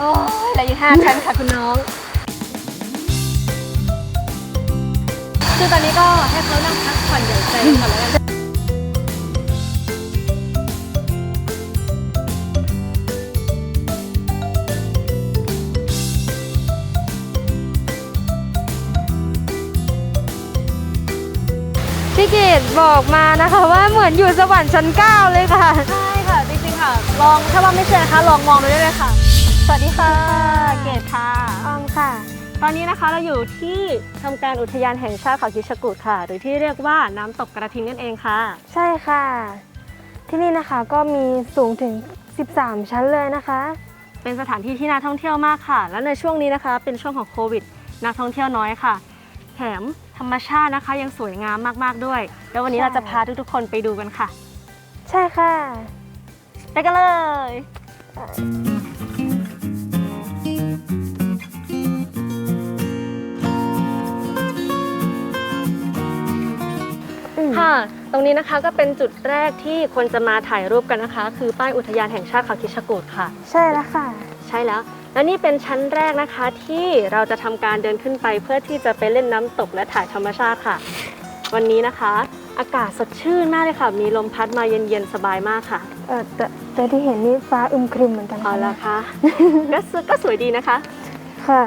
โอ้ยเหลืออีกห้าชั้นค่ะคุณน้อง คือตอนนี้ก็ให้เขานั่งพักผ่อนหย่อนใจก่อนแล้วกันพี่เกดบอกมานะคะว่าเหมือนอยู่สวรรค์ชั้นเก้าเลยค่ะ ใช่ค่ะ จริงๆค่ะ ลองถ้าว่าไม่เชื่อนะคะ ลองมองไปได้เลยค่ะส วัสดีค่ะ เกดค่ะ ออมค่ะ ตอนนี้นะคะเราอยู่ที่ทำการอุทยานแห่งชาติเขาคิชกูดค่ะ หรือที่เรียกว่าน้ำตกกระทิงนั่นเองค่ะ ใช่ค่ะ ที่นี่นะคะก็มีสูงถึง 13 ชั้นเลยนะคะ เป็นสถานที่ที่น่าท่องเที่ยวมากค่ะ และในช่วงนี้นะคะ เป็นช่วงของโควิดนักท่องเที่ยวน้อยค่ะ แถมธรรมชาตินะคะยังสวยงามมากๆด้วย แล้ววันนี้ใช่ เราจะพาทุกๆคนไปดูกันค่ะ ใช่ค่ะ ไปกันเลย ตรงนี้นะคะก็เป็นจุดแรกที่คนจะมาถ่ายรูปกันนะคะ คือป้ายอุทยานแห่งชาติเขาคิชกูดค่ะ ใช่แล้วค่ะ ใช่แล้ว และนี่เป็นชั้นแรกนะคะที่เราจะทำการเดินขึ้นไปเพื่อที่จะไปเล่นน้ำตกและถ่ายธรรมชาติค่ะ วันนี้นะคะ อากาศสดชื่นมากเลยค่ะ มีลมพัดมาเย็นๆสบายมากค่ะเออแต่แต่ที่เห็นนี่ฟ้าอึมครึมเหมือนกันเอาละค่ะ ก็สก็สวยดีนะคะ ค่ะ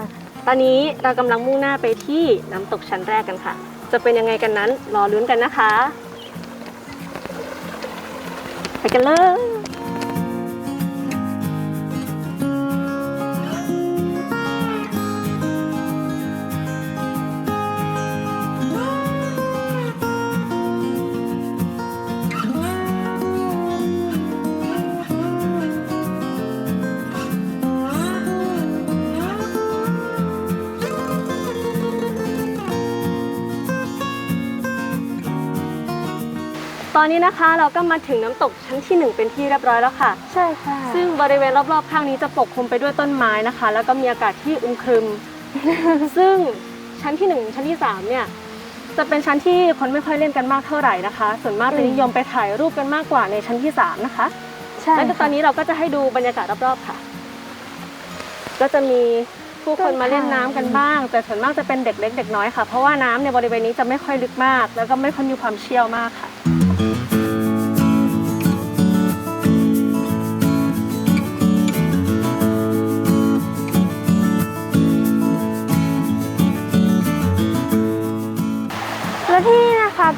ตอนนี้เรากำลังมุ่งหน้าไปที่น้ำตกชั้นแรกกันค่ะ จะเป็นยังไงกันนั้น รอลุ้นกันนะคะ ไปกันเลย ตอนนี้นะคะเราก็มาถึงน้ำตกชั้นที่หนึ่งเป็นที่เรียบร้อยแล้วค่ะ ใช่ค่ะ ซึ่งบริเวณรอบๆข้างนี้จะปกคลุมไปด้วยต้นไม้นะคะ แล้วก็มีอากาศที่อึมครึม ซึ่งชั้นที่ 1 ชั้นที่ 3 เนี่ยจะเป็นชั้นที่คนไม่ค่อยเล่นกันมากเท่าไหร่นะคะ ส่วนมากจะนิยมไปถ่ายรูปกันมากกว่าในชั้นที่ 3 นะคะใช่แล้วตอนนี้เราก็จะให้ดูบรรยากาศรอบๆค่ะ ก็จะมีผู้คนมาเล่นน้ำกันบ้าง แต่ส่วนมากจะเป็นเด็กเล็กเด็กน้อยค่ะ เพราะว่าน้ำในบริเวณนี้จะไม่ค่อยลึกมาก แล้วก็ไม่ค่อยมีความเชี่ยวมากค่ะและ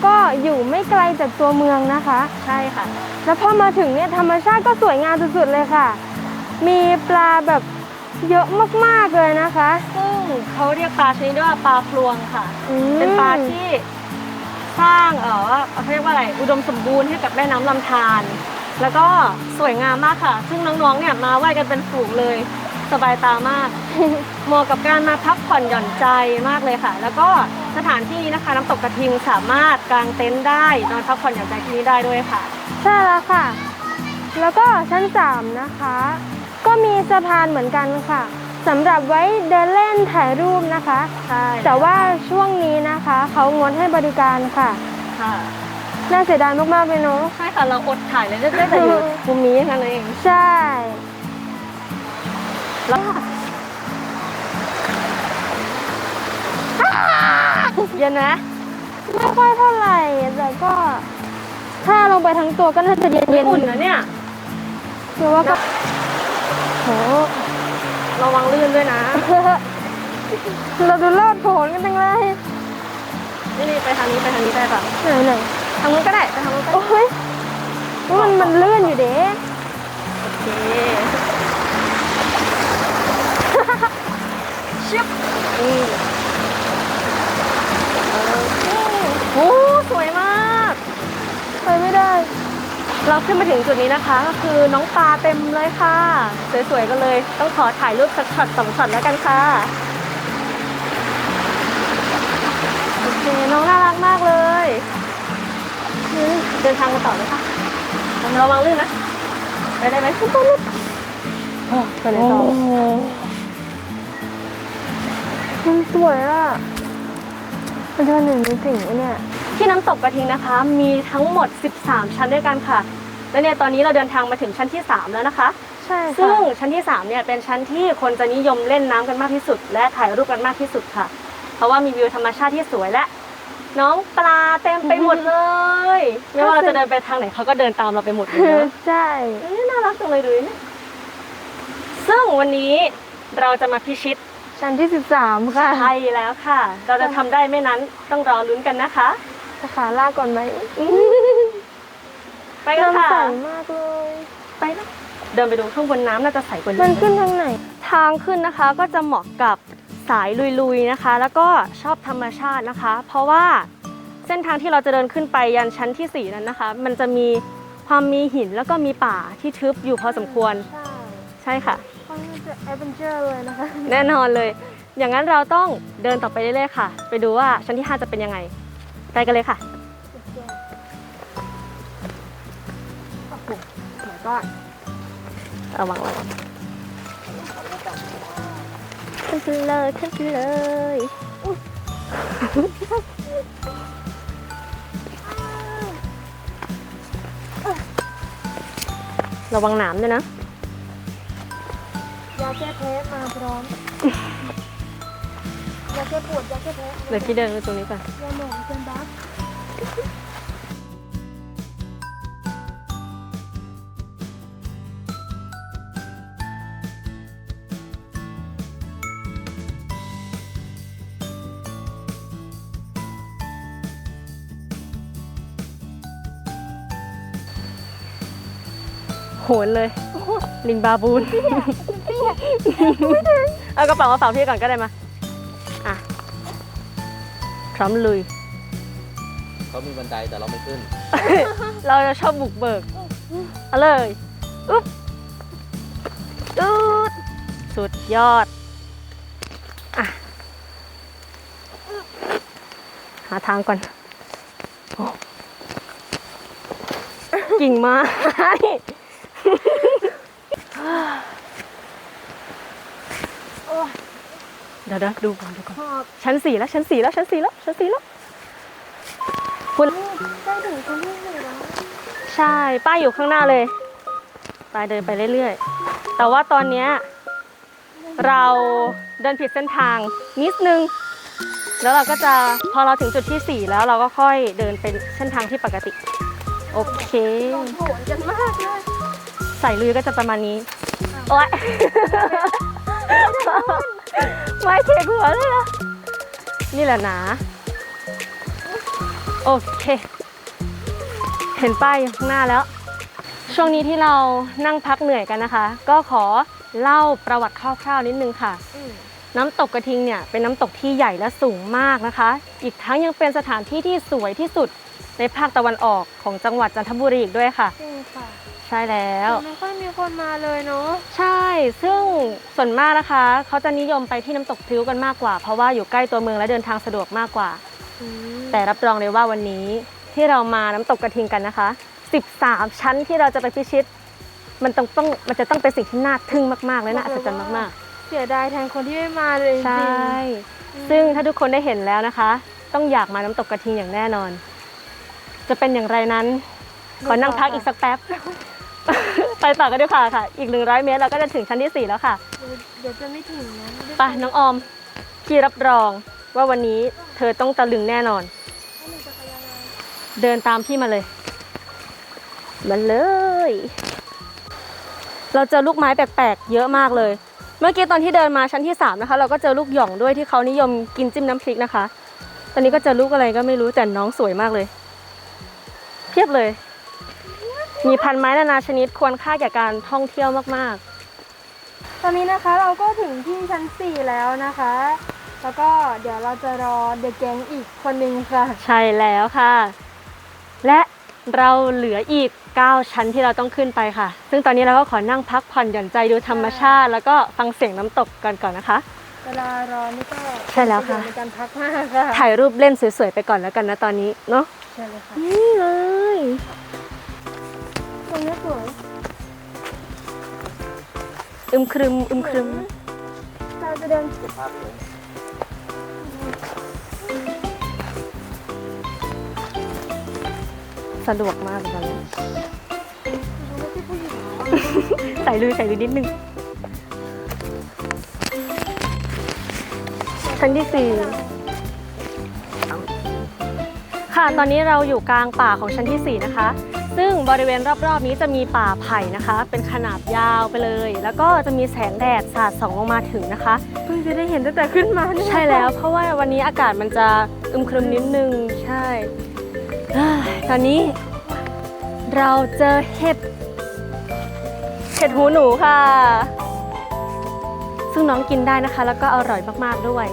ก็อยู่ไม่ไกลจากตัวเมืองนะคะ ใช่ค่ะ แล้วพอมาถึงเนี่ยธรรมชาติก็สวยงามสุดๆเลยค่ะ มีปลาแบบเยอะมากๆเลยนะคะ ซึ่งเขาเรียกปลาชนิดนี้ว่าปลาพลวงค่ะ อืม เป็นปลาที่สร้างเออว่าเขาเรียกว่าอะไรอุดมสมบูรณ์ให้กับแม่น้ำลำธารแล้วก็สวยงามมากค่ะ ซึ่งน้องๆเนี่ยมาไหว้กันเป็นฝูงเลย สบายตามาก เหมาะกับการมาพักผ่อนหย่อนใจมากเลยค่ะ แล้วก็สถานที่นี้นะคะน้ำตกกระทิงสามารถกางเต็นท์ได้นอนพักผ่อนหย่อนใจที่นี่ได้ด้วยค่ะ ใช่แล้วค่ะ แล้วก็ชั้น3นะคะ ก็มีสะพานเหมือนกันค่ะสำหรับไว้เดินเล่นถ่ายรูปนะคะ ใช่แต่ว่าช่วงนี้นะคะเขางดให้บริการค่ะ ค่ะน่าเสียดายมากๆเลยเนาะใช่ค่ะเราอดถ่ายเลยได้แต่อยู่มุมนี้แค่นั้นเอง ใช่ แล้วเย็นนะไม่ค่อยเท่าไหร่แต่ก็ ถ้าลงไปทั้งตัวก็น่าจะเย็นเย็ๆนอุ่นนะเนี่ยหรือว่าก็โหระวังลื่นด้วยนะ เราดูโลดโผนกันจังเลยนี่นี่ไปทางนี้ไปทางนี้ได้ป่ะไหนไหนทางนู้นก็ได้ไปทางนู้นก็ได้โอ้ยมันมันเลื่อนอยู่เด้โอเค เราขึ้นมาถึงจุดนี้นะคะ ก็คือน้องปลาเต็มเลยค่ะ สวยๆกันเลย ต้องขอถ่ายรูปสักช็อตสองช็อตแล้วกันค่ะโอเคน้องน่ารักมากเลยนี่เดินทางกันต่อเลยค่ะระวังลื่นนะไปได้ไหมปุ๊บปุ๊บโอ้ไปไหนต่อมันสวยอะมันเดินหนึ่งนึกถึงไอ้เนี่ยที่น้ำตกกระทิงนะคะ มีทั้งหมด 13 ชั้นด้วยกันค่ะ และเนี่ยตอนนี้เราเดินทางมาถึงชั้นที่ 3 แล้วนะคะ ใช่ซึ่ค่ะงชั้นที่3เนี่ยเป็นชั้นที่คนจะนิยมเล่นน้ำกันมากที่สุด และถ่ายรูปกันมากที่สุดค่ะ เพราะว่ามีวิวธรรมชาติที่สวยและ น้องปลาเต็มไปหมดเลยไม่ว่าเราจะเดินไปทางไหนเขาก็เดินตามเราไปหมดเลยนะใช่เอ้ยน่ารักจังเลยดูดิเนี่ยซึ่งวันนี้เราจะมาพิชิตชั้นที่ 13 ค่ะไทยแล้วค่ะ เราจะทำได้ไม่นั้นต้องรอลุ้นกันนะคะจะขาลากก่อนไหม ไปกันค่ะ น้ำใสมากเลย ไปนะเดินไปดูข้างบนน้ำน่าจะใสกว่านี้มันขึ้นทางไหน ทางขึ้นนะคะก็จะเหมาะกับสายลุยๆนะคะ แล้วก็ชอบธรรมชาตินะคะ เพราะว่าเส้นทางที่เราจะเดินขึ้นไปยันชั้นที่ 4 นั้นนะคะ มันจะมีความมีหินแล้วก็มีป่าที่ทึบอยู่พอสมควร ใช่ใช่ค่ะ ค่อนข้างจะแอดเวนเจอร์เลยนะคะ แน่นอนเลย อย่างนั้นเราต้องเดินต่อไปเรื่อยๆค่ะ ไปดูว่าชั้นที่ 5 จะเป็นยังไง ไปกันเลยค่ะโก่อนระวังระวังขึ้นไปเลยขึ้นไปเลยอุ๊ยระวังหนามด้วยนะยาแก้แพ้มาพร้อมยาแก้ปวดยาแก้แพ้เดี๋ยวพี่เดินไปตรงนี้ก่อนยาหมองเซนบัฟ โหนเลย ลิงบาบูนเอากระเป๋ามาฝากพี่ก่อนก็ได้มาอะพร้อมลุย เขามีบันไดแต่เราไม่ขึ้น เราจะชอบบุกเบิกเอาเลยอุ๊บอุ๊ดสุดยอดอะหาทางก่อนโอ้กิ่งไม้ เดี๋ยวเดี๋ยวดูก่อนดูก่อนหอบชั้นสี่แล้วชั้นสี่แล้วชั้นสี่แล้วชั้นสี่แล้วคุณใกล้ถึงชั้นที่สี่แล้วใช่ป้ายอยู่ข้างหน้าเลยไปเดินไปเรื่อยๆ แต่ว่าตอนเนี้ยเราเดินผิดเส้นทางนิดนึง แล้วเราก็จะพอเราถึงจุดที่4แล้วเราก็ค่อยเดินเป็นเส้นทางที่ปกติ โอเคโหนกันมากเลยใส่ลุยก็จะประมาณนี้โอ๊ยไม่เทหัวเลยนะนี่แหละนะโอเค เห็นป้ายอยู่ข้างหน้าแล้ว ช่วงนี้ที่เรานั่งพักเหนื่อยกันนะคะ ก็ขอเล่าประวัติคร่าวๆนิดนึงค่ะน้ำตกกระทิงเนี่ยเป็นน้ำตกที่ใหญ่และสูงมากนะคะ อีกทั้งยังเป็นสถานที่ที่สวยที่สุด ในภาคตะวันออกของจังหวัดจันทบุรีอีกด้วยค่ะ จริงค่ะใช่แล้ว ไม่ค่อยมีคนมาเลยเนาะใช่ ซึ่งส่วนมากนะคะ เขาจะนิยมไปที่น้ำตกพริ้วกันมากกว่า เพราะว่าอยู่ใกล้ตัวเมืองและเดินทางสะดวกมากกว่าแต่รับรองเลยว่าวันนี้ที่เรามาน้ำตกกระทิงกันนะคะ 13 ชั้นที่เราจะไปพิชิต มันต้องต้องมันจะต้องเป็นสิ่งที่น่าทึ่งมากๆและน่าอัศจรรย์มากเสียดายแทนคนที่ไม่มาเลยจๆใชริง่ซึ่งถ้าทุกคนได้เห็นแล้วนะคะ ต้องอยากมาน้ำตกกระทิงอย่างแน่นอน จะเป็นอย่างไรนั้น ขอนั่งพักอีกสักแป๊บ ไปต่อกันดีกว่าค่ะ อีก 100 เมตรเราก็จะถึงชั้นที่ 4 แล้วค่ะ เดี๋ยวจะไม่ถึงนะไปน้องออมพี่รับรองว่าวันนี้เธอต้องตะลึงแน่นอน เดินตามพี่มาเลย มาเลย เราเจอลูกไม้แปลกๆ เยอะมากเลย เมื่อกี้ตอนที่เดินมาชั้นที่ 3 นะคะ เราก็เจอลูกหย่องด้วยที่เขานิยมกินจิ้มน้ำพริกนะคะ ตอนนี้ก็เจอลูกอะไรก็ไม่รู้แต่น้องสวยมากเลยเพียบเลย มีพันไม้นานาชนิดควรค่าแก่การท่องเที่ยวมาก ๆ ตอนนี้นะคะเราก็ถึงที่ชั้น 4 แล้วนะคะ แล้วก็เดี๋ยวเราจะรอเด็กแก๊งอีกคนนึงค่ะ ใช่แล้วค่ะ และเราเหลืออีก 9 ชั้นที่เราต้องขึ้นไปค่ะ ซึ่งตอนนี้เราก็ขอนั่งพักผ่อนหย่อนใจดูธรรมชาติ แล้วก็ฟังเสียงน้ำตกกันก่อนนะคะ เวลารอนี่ก็ใช่แล้วค่ะ เป็นประโยชน์ในการพักมากค่ะ ถ่ายรูปเล่นสวย ๆ ไปก่อนแล้วกันนะตอนนี้เนาะใช่เลยค่ะ นี่เลย ตรงนี้สวยอึมครึมอึมครึมเราจะเดินเก็บภาพสวยสะดวกมากเหรอใส่ลือใส่ลือนิดนึงชั้นที่สี่ ค่ะ ตอนนี้เราอยู่กลางป่าของชั้นที่สี่นะคะ ซึ่งบริเวณรอบๆ นี้จะมีป่าไผ่นะคะ เป็นขนาดยาวไปเลย แล้วก็จะมีแสงแดดสาดส่องลงมาถึงนะคะ เพิ่งจะได้เห็นตั้งแต่ขึ้นมาเนี่ยใช่แล้ว เพราะว่าวันนี้อากาศมันจะอึมครึมนิดนึง ใช่เอ้ยตอนนี้ เราเจอเห็ด เห็ดหูหนูค่ะ ซึ่งน้องกินได้นะคะ แล้วก็อร่อยมากๆด้วย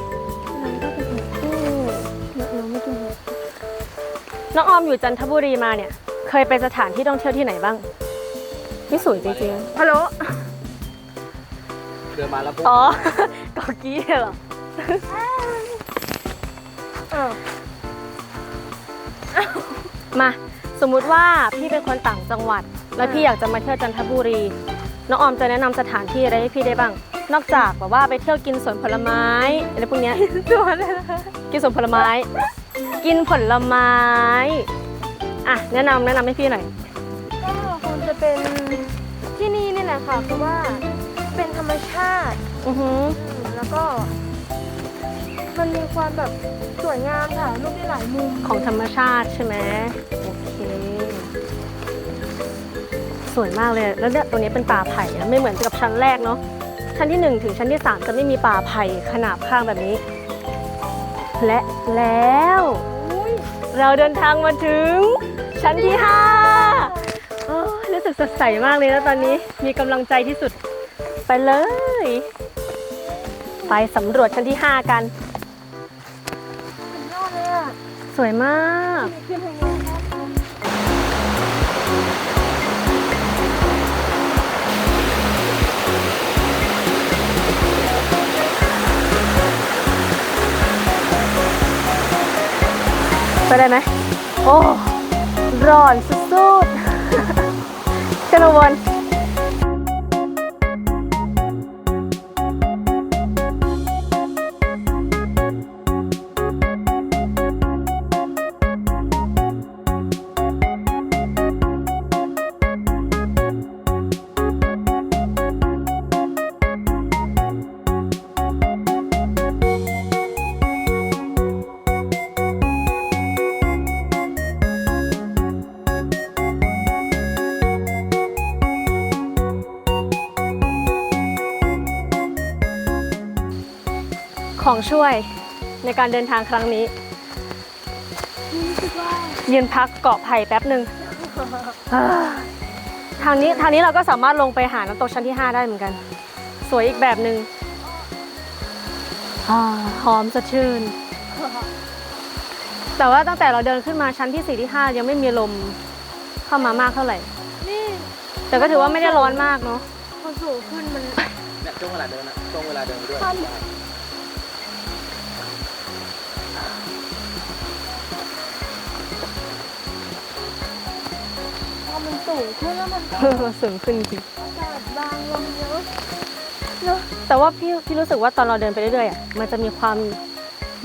น้องออมอยู่จันทบุรีมาเนี่ย เคยไปสถานที่ท่องเที่ยวที่ไหนบ้างนี่สวยจริงฮัลโหลเดินมาแล้วปุ๊บๆอ๋อกอกี้เหรออ้าวมาสมมุติว่าพี่เป็นคนต่างจังหวัด แล้วพี่อยากจะมาเที่ยวจันทบุรี น้องออมจะแนะนำสถานที่อะไรให้พี่ได้บ้าง นอกจากแบบว่าไปเที่ยวกินสวนผลไม้อะไรพวกเนี้ยสวนเลยนะคะกินสวนผลไม้ กินผลไม้ อะ แนะนำแนะนำให้พี่หน่อย ก็คงจะเป็นที่นี่นี่แหละค่ะ เพราะว่าเป็นธรรมชาติอือหือ อืมแล้วก็ มันมีความแบบสวยงามค่ะรูปได้หลายมุมของธรรมชาติใช่ไหมโอเค สวยมากเลยแล้วเนี่ยตรงนี้เป็นป่าไผ่นะไม่เหมือนกับชั้นแรกเนาะชั้นที่1ถึงชั้นที่3จะไม่มีป่าไผ่ขนาบข้างแบบนี้ และแล้ว เราเดินทางมาถึง ชั้นที่5โอ้ยรู้สึกสดใสมากเลยนะตอนนี้มีกำลังใจที่สุด ไปเลย ไปสำรวจชั้นที่5กัน สุดยอดเลยอะสวยมาก ขึ้นทางนี้ ไปได้ไหมโอ้ ร้อนสุดๆขึ้นมาบน ของช่วยในการเดินทางครั้งนี้รู้สึกว่ายืนพักเกาะไผ่แป๊บหนึ่งอ่าทางนี้ทางนี้เราก็สามารถลงไปหาน้ำตกชั้นที่ 5 ได้เหมือนกัน สวยอีกแบบหนึ่งอ่าหอมสดชื่น แต่ว่าตั้งแต่เราเดินขึ้นมาชั้นที่ 4 ที่ 5 ยังไม่มีลมเข้ามามากเท่าไหร่นี่แต่ก็ถือว่าไม่ได้ร้อนมากเนาะพอสูงขึ้นมันเนี่ยช่วงเวลาเดินอะช่วงเวลาเดินไปด้วย สูงขึ้นแล้วมันก็สูงขึ้นจริงอากาศบางลงเยอะเนอะแต่ว่าพี่พี่รู้สึกว่าตอนเราเดินไปเรื่อยๆอะมันจะมีความ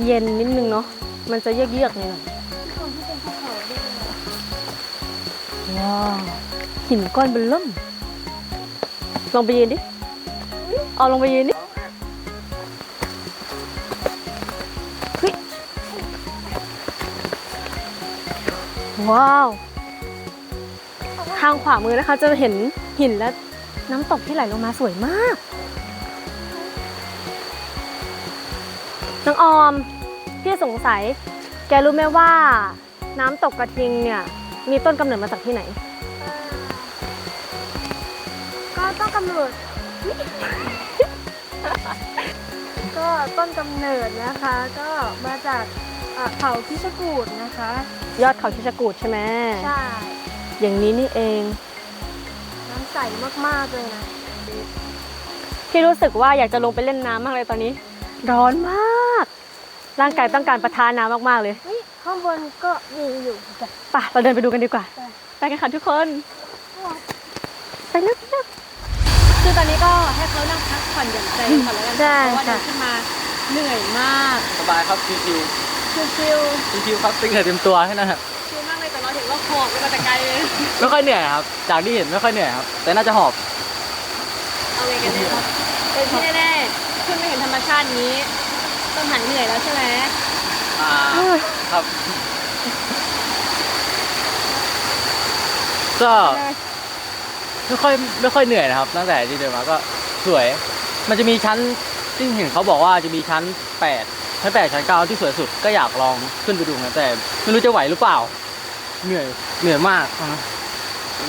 เย็นนิดนึงเนาะมันจะเยือกๆหน่อยที่คนที่เป็นภูเขาด้วยนะๆว้าวหินก้อนเบลเริ่มลงไปยืนดิเอาลงไปยืนดิเฮ้ยว้าว ทางขวามือนะคะ จะเห็นหินและน้ำตกที่ไหลลงมาสวยมากน้องออมพี่สงสัย แกรู้ไหมว่า น้ำตกกระทิงเนี่ยมีต้นกำเนิดมาจากที่ไหน ก็ต้องกำเนิด ก็ต้นกำเนิดนะคะ ก็มาจากอะเขาพิชกูดนะคะ ยอดเขาคิชกูดใช่ไหมใช่ อย่างนี้นี่เอง น้ำใสมากๆเลยนะ พี่รู้สึกว่าอยากจะลงไปเล่นน้ำมากเลยตอนนี้ ร้อนมาก ร่างกายต้องการประทานน้ำมากๆเลยนี่ข้างบนก็มีอยู่จ้ะไปเราเดินไปดูกันดีกว่า ไปไปกันค่ะทุกคนไปเร็วไปเร็วคือตอนนี้ก็ให้เขานั่งพักผ่อนหย่อนใจก่อนแล้วกันได้เพราะว่าเดิค่ะนขึ้นมาเหนื่อยมาก สบายครับชิวชิวๆชิวๆครับติ้งเหนื่อยเต็มตัวแค่นั้นครับ ห็นว่าหอบกันมาแต่ไกลเลยไม่ค่อยเหนื่อยครับ จากที่เห็นไม่ค่อยเหนื่อยครับ แต่น่าจะหอบ เอาไงกันเนี่ยเป็นที่แน่ๆคุณไม่เห็นธรรมชาตินี้ ต้องหันเหนื่อยแล้วใช่ไหมอ่าครับ ก็ไม่ค่อยไม่ค่อยเหนื่อยนะครับ ตั้งแต่ที่เดินมาก็สวย มันจะมีชั้นที่เห็นเขาบอกว่าจะมีชั้นแปดชั้นแปดชั้นเก้าที่สวยสุดก็อยากลองขึ้นไปดูนะแต่ไม่รู้จะไหวหรือเปล่า เหนื่อยเหนื่อยมากนะ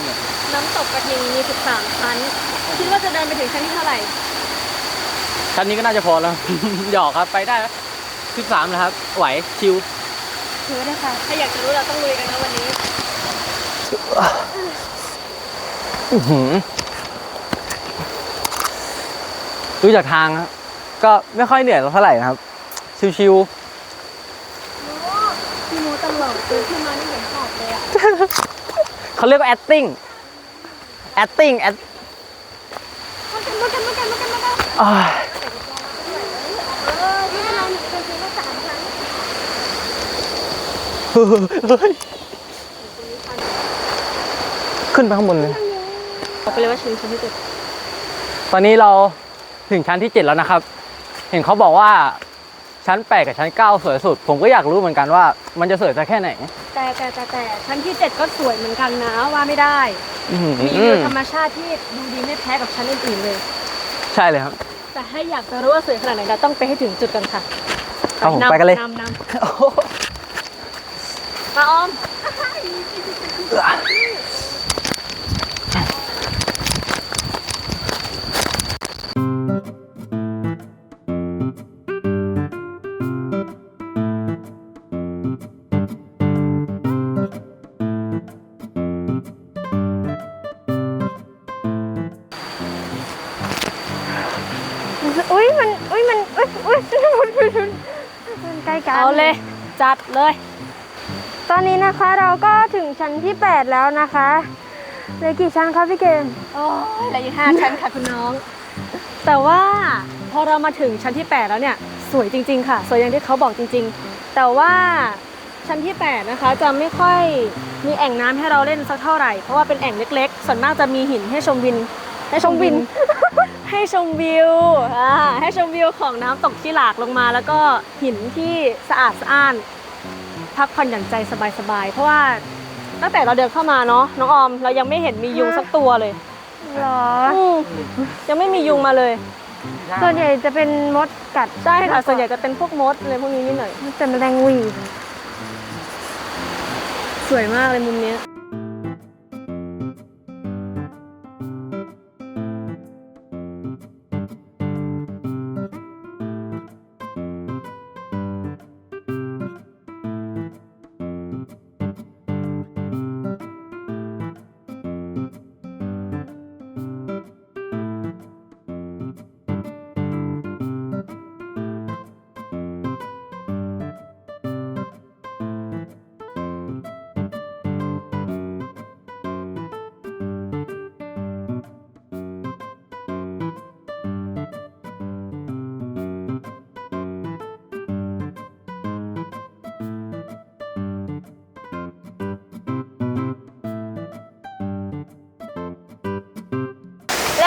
เหนื่อยน้ำตกกระทิงมี 13 ชั้น คิดว่าจะเดินไปถึงชั้นที่เท่าไหร่ ชั้นนี้ก็น่าจะพอแล้ว หยอกครับไปได้สิบสามนะครับ ไหวชิวถือได้ค่ะ ถ้าอยากจะรู้เราต้องลุยกันนะวันนี้อื้อหือดูจากทางครับก็ไม่ค่อยเหนื่อยเท่าไหร่นะครับ ชิวพี่มูตลกเดินขึ้นมานี่เหมือนหอบ เลยอะๆเขาเรียกว่า acting acting act มากันมากันมากันมากันมากันอ่าเออที่เราเป็นทีละสามชั้นเฮ้ยขึ้นไปข้างบนเลย บอกไปเลยว่าชั้นชั้นที่เจ็ดตอนนี้เราถึงชั้นที่7แล้วนะครับ เห็นเขาบอกว่า ชั้น 8 กับชั้น 9 สวยสุด ผมก็อยากรู้เหมือนกันว่า มันจะสวยสักแค่ไหน แต่แต่แต่แต่ชั้นที่เจ็ดก็สวยเหมือนกันนะว่าไม่ได้ อื้อหือมีวิวธรรมชาติที่ดูดีไม่แพ้กับชั้นอื่นๆเลย ใช่เลยครับ แต่ถ้าอยากจะรู้ว่าสวยขนาดไหนเราต้องไปให้ถึงจุดกันค่ะครับผมนำไปกันเลย นำนำมาออม กล้กัน เอาเลย จัดเลย ตอนนี้นะคะเราก็ถึงชั้นที่ 8 แล้วนะคะเหลือกี่ชั้นคะพี่เกณฑ์โอ้ยเหลืออีกห้าชั้นค่ะคุณน้อง แต่ว่าพอเรามาถึงชั้นที่ 8 แล้วเนี่ย สวยจริง ๆ ค่ะ สวยอย่างที่เขาบอกจริง ๆ แต่ว่าชั้นที่ 8 นะคะ จะไม่ค่อยมีแอ่งน้ำให้เราเล่นสักเท่าไหร่ เพราะว่าเป็นแอ่งเล็ก ๆ ส่วนมากจะมีหินให้ชมวินให้ชมวิน ให้ชมวิวอ่าให้ชมวิวของน้ำตกที่หลากลงมา แล้วก็หินที่สะอาดสะอ้าน พักผ่อนหย่อนใจสบายๆ เพราะว่าตั้งแต่เราเดินเข้ามาเนาะน้องออม เรายังไม่เห็นมียุงสักตัวเลยหรออืมยังไม่มียุงมาเลย ส่วนใหญ่จะเป็นมดกัดใช่ค่ะส่วนใหญ่จะเป็นพวกมดอะไรพวกนี้นิดหน่อยแต่แมลงหวีสวยมากเลยมุมเนี้ย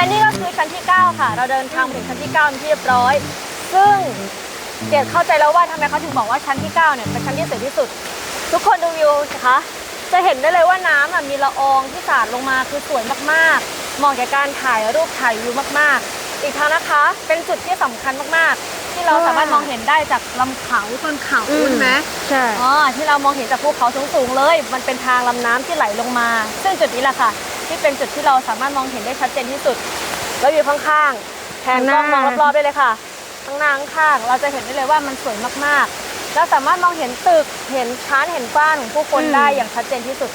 และนี่ก็คือชั้นที่ 9 ค่ะ เราเดินทางมาถึงชั้นที่9เป็นที่เรียบร้อย ซึ่งเกดเข้าใจแล้วว่าทำไมเขาถึงบอกว่าชั้นที่ 9 เนี่ยเป็นชั้นที่สวยที่สุด ทุกคนดูวิวสิคะ จะเห็นได้เลยว่าน้ำอะมีละอองที่สาดลงมาคือสวยมากๆเหมาะแก่การถ่ายรูปถ่ายวิวมากๆ อีกทางนะคะ เป็นจุดที่สำคัญมากๆ ที่เราสามารถมองเห็นได้จากลำเขาต้นเขาใช่ไหม ใช่ อ๋อที่เรามองเห็นจากภูเขาสูงๆเลย มันเป็นทางลำน้ำที่ไหลลงมา ซึ่งจุดนี้แหละค่ะ ที่เป็นจุดที่เราสามารถมองเห็นได้ชัดเจนที่สุด แล้วอยู่ข้างๆแผนกล้องมองรอบๆได้เลยค่ะข้างหน้าข้างๆเราจะเห็นได้เลยว่ามันสวยมากๆเราสามารถมองเห็นตึกเห็นชั้นเห็นบ้านของผู้คนได้อย่างชัดเจนที่สุด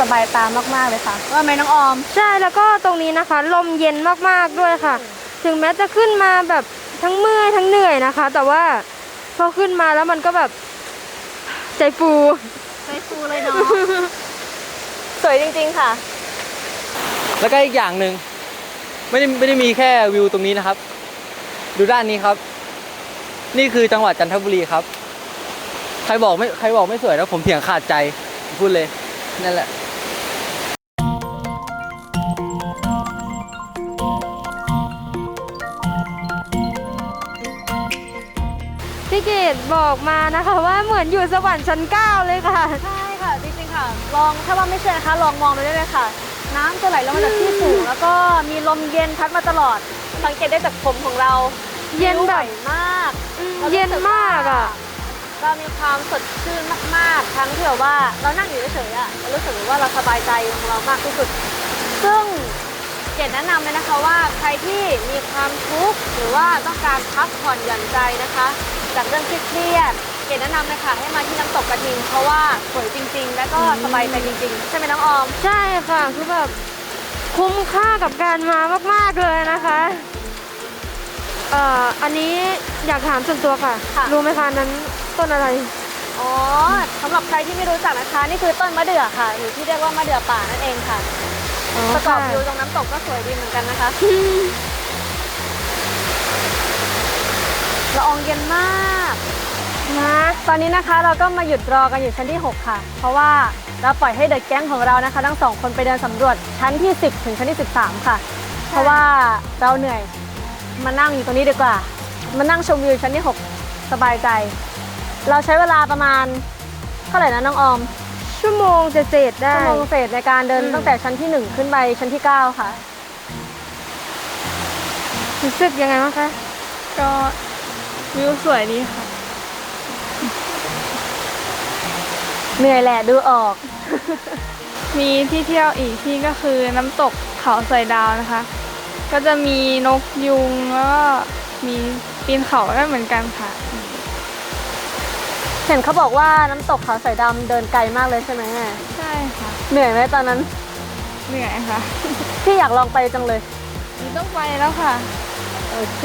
สบายตามากๆเลยค่ะว่าไหมน้องออม ใช่แล้วก็ตรงนี้นะคะ ลมเย็นมากๆด้วยค่ะ ถึงแม้จะขึ้นมาแบบทั้งเมื่อยทั้งเหนื่อยนะคะ แต่ว่า พอขึ้นมาแล้วมันก็แบบใจฟูใจฟูเลยเนาะ สวยจริง ๆ ค่ะ แล้วก็อีกอย่างหนึ่งไม่ได้ไม่ได้มีแค่วิวตรงนี้นะครับ ดูด้านนี้ครับ นี่คือจังหวัดจันทบุรีครับ ใครบอกไม่ใครบอกไม่สวยนะผมเถียงขาดใจพูดเลยนั่นแหละ พี่เกดบอกมานะคะ ว่าเหมือนอยู่สวรรค์ชั้นเก้าเลยค่ะ ใช่ค่ะ จริงๆค่ะ ลองถ้าว่าไม่เชื่อนะคะ ลองมองดูได้เลยค่ะ น้ำจะไหลลงมาจากที่สูง แล้วก็มีลมเย็นพัดมาตลอด สังเกตได้จากผมของเราเย็นแบบผิวไหวมากอืมรารู้สึเย็นมากอะเรามีความสดชื่นมากๆ ทั้งที่แบบว่าเรานั่งอยู่เฉยๆอะเรารู้สึกว่าเราสบายใจของเรามากที่สุด ซึ่งเกดแนะนำเลยนะคะว่าใครที่มีความทุกข์หรือว่าต้องการพักผ่อนหย่อนใจนะคะ จากเรื่องเครียดๆเกดแนะนำเลยค่ะให้มาที่น้ำตกกระทิงเพราะว่าสวยจริง ๆ และก็สบายใจจริงๆ ใช่ไหมน้องออม ใช่ค่ะ คือแบบคุ้มค่ากับการมามาก ๆ เลยนะคะเอ่ออันนี้อยากถามส่วนตัวค่ะ ค่ะ รู้ไหมคะนั้นต้นอะไร อ๋อสำหรับใครที่ไม่รู้จักนะคะ นี่คือต้นมะเดื่อค่ะหรือที่เรียกว่ามะเดื่อป่านั่นเองค่ะอ๋อประกอบค่ะวิวตรงน้ำตกก็สวยดีเหมือนกันนะคะ ละอองเย็นมากนะตอนนี้นะคะเราก็มาหยุดรอกันอยู่ชั้นที่ 6 ค่ะ เพราะว่าเราปล่อยให้เดอะแก๊งของเรานะคะ ทั้งสองคนไปเดินสำรวจชั้นที่ 10 ถึงชั้นที่ 13 ค่ะ เพราะว่าเราเหนื่อยมานั่งอยู่ตรงนี้ดีกว่า มานั่งชมวิวชั้นที่ 6 สบายใจ เราใช้เวลาประมาณเท่าไหร่นะน้องออมชั่วโมงเศษๆได้ชั่วโมงเศษในการเดินอืมตั้งแต่ชั้นที่ 1 ขึ้นไปชั้นที่ 9 ค่ะรู้สึกยังไงบ้างคะก็ วิวสวยดีค่ะ เหนื่อยแหละดูออก มีที่เที่ยวอีกที่ก็คือน้ำตกเขาสอยดาวนะคะ ก็จะมีนกยุงแล้วก็มีปีนเขาได้เหมือนกันค่ะ เห็นเขาบอกว่าน้ำตกเขาสายดำเดินไกลมากเลยใช่ไหมใช่ค่ะ เหนื่อยไหมตอนนั้น เหนื่อยค่ะ พี่อยากลองไปจังเลย นี่ต้องไปแล้วค่ะ โอเค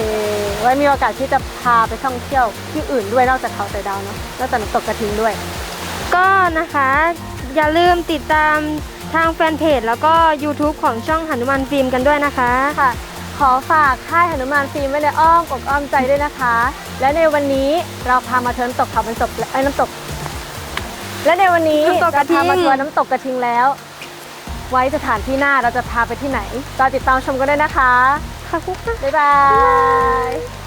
ไว้มีโอกาสที่จะพาไปท่องเที่ยวที่อื่นด้วยนอกจากเขาสายดาวเนาะนอกจากน้ำตกกระทิงด้วย ก็นะคะ อย่าลืมติดตามทางแฟนเพจแล้วก็ YouTube ของช่องหันุมันฟิล์มกันด้วยนะคะค่ะ ขอฝากค่ายหนุมานฟิล์มไว้ในอ้อมอกอ้อมใจด้วยนะคะ และในวันนี้เราพามาเทินำตกเขาเป็นศพไอ้ยน้ำตก และในวันนี้น้ำตกกระทิงเราพามาทัวร์น้ำตกกระทิงแล้ว ไว้สถานที่หน้าเราจะพาไปที่ไหนรอติดตามชมกันด้วยนะคะ hạnh phúc bye bye, bye.